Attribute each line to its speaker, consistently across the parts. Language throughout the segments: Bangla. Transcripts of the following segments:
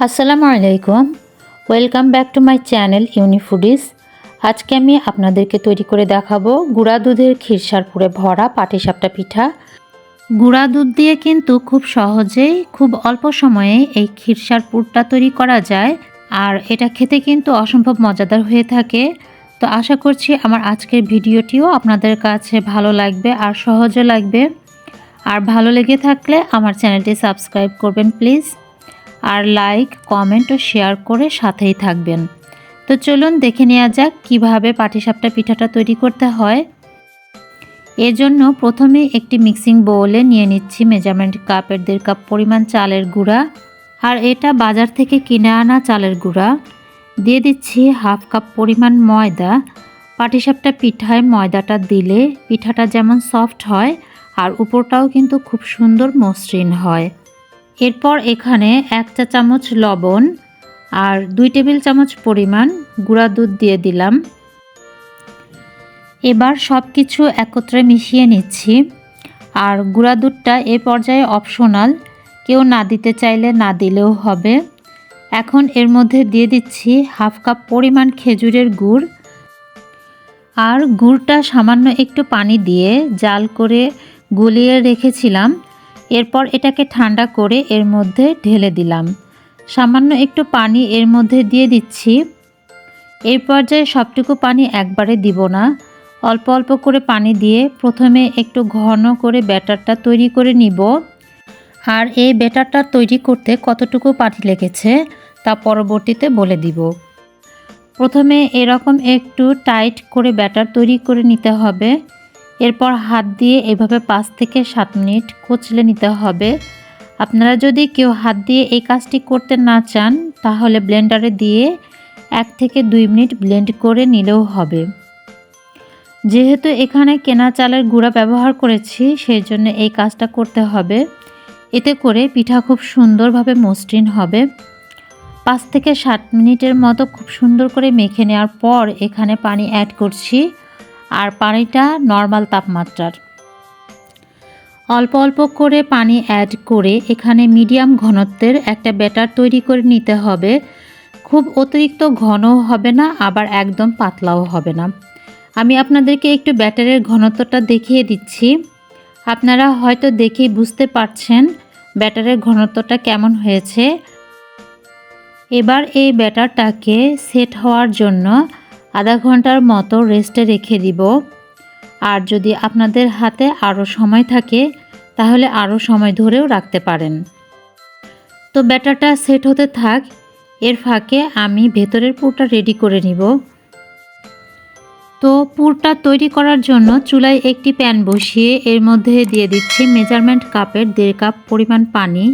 Speaker 1: আসসালামু আলাইকুম। Welcome back to my channel ইউনিফুডিস আজকে আমি আপনাদেরকে তৈরি করে দেখাবো গুঁড়া দুধের ক্ষীরসার পুরে ভরা পাটিসাপটা পিঠা। গুঁড়া দুধ দিয়ে কিন্তু খুব সহজেই, খুব অল্প সময়ে এই ক্ষীরসার পুরটা তৈরি করা যায়। আর এটা খেতে কিন্তু অসম্ভব মজাদার হয়ে থাকে। তো আশা করছি আমার আজকের ভিডিওটিও আপনাদের কাছে ভালো লাগবে আর সহজও লাগবে। আর ভালো লেগে থাকলে আমার চ্যানেলটি সাবস্ক্রাইব করবেন, প্লিজ। আর লাইক কমেন্ট ও শেয়ার করে সাথেই থাকবেন। তো চলুন দেখে নেওয়া যাক কীভাবে পাটিসাপটা পিঠাটা তৈরি করতে হয়। এজন্য প্রথমে একটি মিক্সিং বোলে নিয়ে নিচ্ছি মেজারমেন্ট কাপের দেড় কাপ পরিমাণ চালের গুঁড়া। আর এটা বাজার থেকে কিনে আনা চালের গুঁড়া। দিয়ে দিচ্ছি হাফ কাপ পরিমাণ ময়দা। পাটিসাপটা পিঠায় ময়দাটা দিলে পিঠাটা যেমন সফট হয়, আর উপরটাও কিন্তু খুব সুন্দর মসৃণ হয়। এরপর এখানে এক চা চামচ লবণ আর দুই টেবিল চামচ পরিমাণ গুঁড়া দুধ দিয়ে দিলাম। এবার সব কিছু একত্রে মিশিয়ে নিচ্ছি। আর গুঁড়া দুধটা এ পর্যায়ে অপশনাল, কেউ না দিতে চাইলে না দিলেও হবে। এখন এর মধ্যে দিয়ে দিচ্ছি হাফ কাপ পরিমাণ খেজুরের গুড়। আর গুড়টা সামান্য একটু পানি দিয়ে জাল করে গলিয়ে রেখেছিলাম। এরপর এটাকে ঠান্ডা করে এর মধ্যে ঢেলে দিলাম। সামান্য একটু পানি এর মধ্যে দিয়ে দিচ্ছি। এই পর্যায়ে সবটুকু পানি একবারে দিব না। অল্প অল্প করে পানি দিয়ে প্রথমে একটু ঘন করে ব্যাটারটা তৈরি করে নিব। আর এই ব্যাটারটা তৈরি করতে কতটুকু পানি লেগেছে তা পরবর্তীতে বলে দিব। প্রথমে এরকম একটু টাইট করে ব্যাটার তৈরি করে নিতে হবে। এরপর হাত দিয়ে এভাবে পাঁচ থেকে সাত মিনিট কচলে নিতে হবে। আপনারা যদি কেউ হাত দিয়ে এই কাজটি করতে না চান, তাহলে ব্লেন্ডারে দিয়ে এক থেকে দুই মিনিট ব্লেন্ড করে নিলেও হবে। যেহেতু এখানে কেনা চালের গুঁড়া ব্যবহার করেছি, সেই জন্য এই কাজটা করতে হবে। এতে করে পিঠা খুব সুন্দরভাবে মসৃণ হবে। পাঁচ থেকে ষাট মিনিটের মতো খুব সুন্দর করে মেখে নেওয়ার পর এখানে পানি অ্যাড করছি। আর পানিটা নর্মাল তাপমাত্রার। অল্প অল্প করে পানি অ্যাড করে এখানে মিডিয়াম ঘনত্বের একটা ব্যাটার তৈরি করে নিতে হবে। খুব অতিরিক্ত ঘনও হবে না, আবার একদম পাতলাও হবে না। আমি আপনাদেরকে একটু ব্যাটারের ঘনত্বটা দেখিয়ে দিচ্ছি। আপনারা হয়তো দেখেই বুঝতে পারছেন ব্যাটারের ঘনত্বটা কেমন হয়েছে। এবার এই ব্যাটারটাকে সেট হওয়ার জন্য আধা ঘণ্টার মতো রেস্টে রেখে দিব। আর যদি আপনাদের হাতে আরও সময় থাকে, তাহলে আরও সময় ধরেও রাখতে পারেন। তো ব্যাটারটা সেট হতে থাক, এর ফাঁকে আমি ভেতরের পুরটা রেডি করে নিব। তো পুরটা তৈরি করার জন্য চুলায় একটি প্যান বসিয়ে এর মধ্যে দিয়ে দিচ্ছি মেজারমেন্ট কাপের দেড় কাপ পরিমাণ পানি।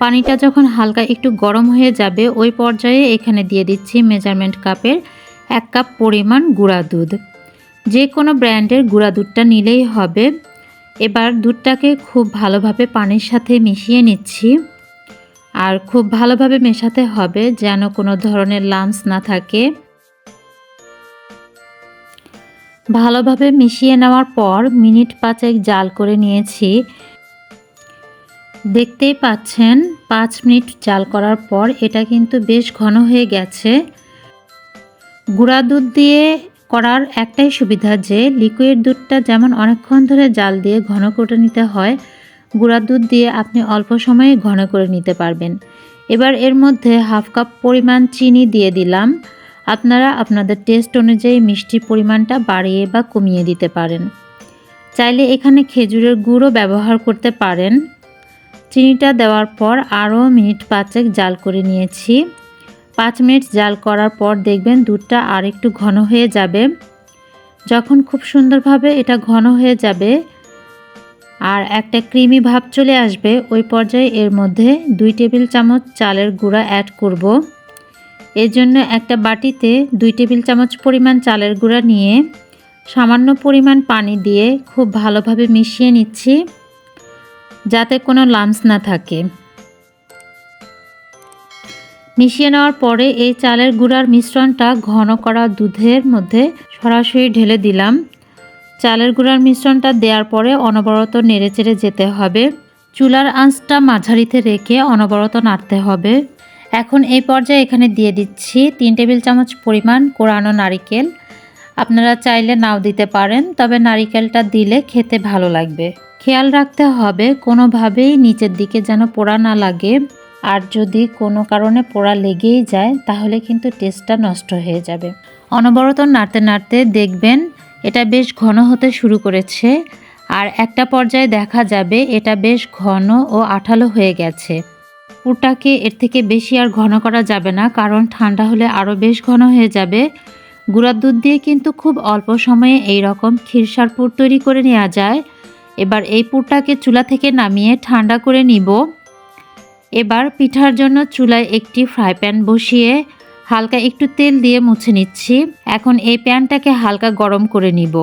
Speaker 1: পানিটা যখন হালকা একটু গরম হয়ে যাবে, ওই পর্যায়ে এখানে দিয়ে দিচ্ছি মেজারমেন্ট কাপের এক কাপ পরিমাণ গুঁড়া দুধ। যে কোনো ব্র্যান্ডের গুঁড়া দুধটা নিলেই হবে। এবার দুধটাকে খুব ভালোভাবে পানির সাথে মিশিয়ে নিচ্ছি। আর খুব ভালোভাবে মেশাতে হবে যেন কোনো ধরনের লামস না থাকে। ভালোভাবে মিশিয়ে নেওয়ার পর মিনিট পাঁচেক জাল করে নিয়েছি। দেখতেই পাচ্ছেন, পাঁচ মিনিট জাল করার পর এটা কিন্তু বেশ ঘন হয়ে গেছে। গুঁড়া দুধ দিয়ে করার একটাই সুবিধা যে লিকুইড দুধটা যেমন অনেকক্ষণ ধরে জাল দিয়ে ঘন করে নিতে হয়, গুঁড়া দুধ দিয়ে আপনি অল্প সময়ে ঘন করে নিতে পারবেন। এবার এর মধ্যে হাফ কাপ পরিমাণ চিনি দিয়ে দিলাম। আপনারা আপনাদের টেস্ট অনুযায়ী মিষ্টির পরিমাণটা বাড়িয়ে বা কমিয়ে দিতে পারেন। চাইলে এখানে খেজুরের গুঁড়ো ব্যবহার করতে পারেন। চিনিটা দেওয়ার পর আরও মিনিট পাঁচেক জাল করে নিয়েছি। পাঁচ মিনিট জাল করার পর দেখবেন দুধটা আর একটু ঘন হয়ে যাবে যখন খুব সুন্দরভাবে এটা ঘন হয়ে যাবে আর একটা ক্রিমি ভাব চলে আসবে, ওই পর্যায়ে এর মধ্যে দুই টেবিল চামচ চালের গুঁড়া অ্যাড করব। এর জন্য একটা বাটিতে দুই টেবিল চামচ পরিমাণ চালের গুঁড়া নিয়ে সামান্য পরিমাণ পানি দিয়ে খুব ভালোভাবে মিশিয়ে নিচ্ছি, যাতে কোনো লামস না থাকে মিশিয়ে নেওয়ার পরে এই চালের গুঁড়ার মিশ্রণটা ঘন করা দুধের মধ্যে সরাসরি ঢেলে দিলাম। চালের গুঁড়ার মিশ্রণটা দেওয়ার পরে অনবরত নেড়েচেড়ে যেতে হবে। চুলার আঁচটা মাঝারিতে রেখে অনবরত নাড়তে হবে। এখন এই পর্যায়ে এখানে দিয়ে দিচ্ছি তিন টেবিল চামচ পরিমাণ কোরানো নারিকেল। আপনারা চাইলে নাও দিতে পারেন, তবে নারিকেলটা দিলে খেতে ভালো লাগবে। খেয়াল রাখতে হবে, কোনোভাবেই নিচের দিকে যেন পোড়া না লাগে। আর যদি কোনো কারণে পোড়া লেগেই যায়, তাহলে কিন্তু টেস্টটা নষ্ট হয়ে যাবে। অনবরত নাড়তে নাড়তে দেখবেন এটা বেশ ঘন হতে শুরু করেছে, আর একটা পর্যায়ে দেখা যাবে এটা বেশ ঘন ও আঠালো হয়ে গেছে। পুরটাকে এর থেকে বেশি আর ঘন করা যাবে না, কারণ ঠান্ডা হলে আরও বেশ ঘন হয়ে যাবে। গুঁড়ার দুধ দিয়ে কিন্তু খুব অল্প সময়ে এই রকম ক্ষীরসার পুর তৈরি করে নেওয়া যায়। এবার এই পুরটাকে চুলা থেকে নামিয়ে ঠান্ডা করে নিব। এবার পিঠার জন্য চুলায় একটি ফ্রাই প্যান বসিয়ে হালকা একটু তেল দিয়ে মুছে নিচ্ছি। এখন এই প্যানটাকে হালকা গরম করে নিব।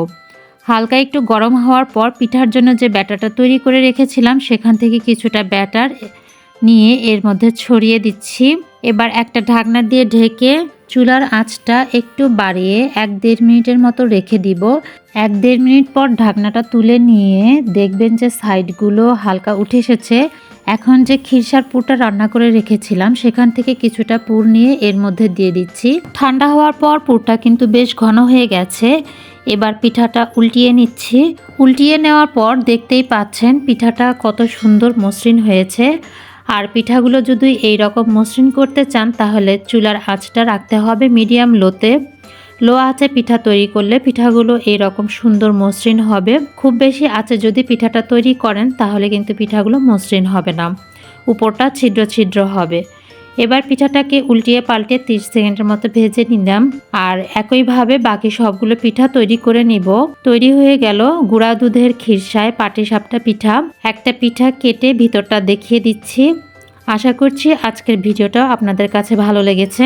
Speaker 1: হালকা একটু গরম হওয়ার পর পিঠার জন্য যে ব্যাটারটা তৈরি করে রেখেছিলাম, সেখান থেকে কিছুটা ব্যাটার নিয়ে এর মধ্যে ছড়িয়ে দিচ্ছি। এবার একটা ঢাকনা দিয়ে ঢেকে চুলার আঁচটা একটু বাড়িয়ে এক দেড় মিনিটের মতো রেখে দিব। এক দেড় মিনিট পর ঢাকনাটা তুলে নিয়ে দেখবেন যে সাইডগুলো হালকা উঠে এসেছে। এখন যে খিরসার পুরটা রান্না করে রেখেছিলাম, সেখান থেকে কিছুটা পুর নিয়ে এর মধ্যে দিয়ে দিচ্ছি। ঠান্ডা হওয়ার পর পুরটা কিন্তু বেশ ঘন হয়ে গেছে। এবার পিঠাটা উল্টিয়ে নিচ্ছি। উল্টিয়ে নেওয়ার পর দেখতেই পাচ্ছেন পিঠাটা কত সুন্দর মসৃণ হয়েছে। আর পিঠাগুলো যদি এই রকম মসৃণ করতে চান, তাহলে চুলার আঁচটা রাখতে হবে মিডিয়াম লোতে। লো আঁচে পিঠা তৈরি করলে পিঠাগুলো এই রকম সুন্দর মসৃণ হবে। খুব বেশি আঁচে যদি পিঠাটা তৈরি করেন, তাহলে কিন্তু পিঠাগুলো মসৃণ হবে না। উপরটা ছিদ্র ছিদ্র হবে। এবার পিঠাটাকে উল্টিয়ে পাল্টে 30 সেকেন্ডের মতো ভেজে নিলাম। আর একইভাবে বাকি সবগুলো পিঠা তৈরি করে নিব। তৈরি হয়ে গেল গুঁড়া দুধের খিরসায় পাটিসাপটা পিঠা। একটা পিঠা কেটে ভিতরটা দেখিয়ে দিচ্ছি। আশা করছি আজকের ভিডিওটা আপনাদের কাছে ভালো লেগেছে।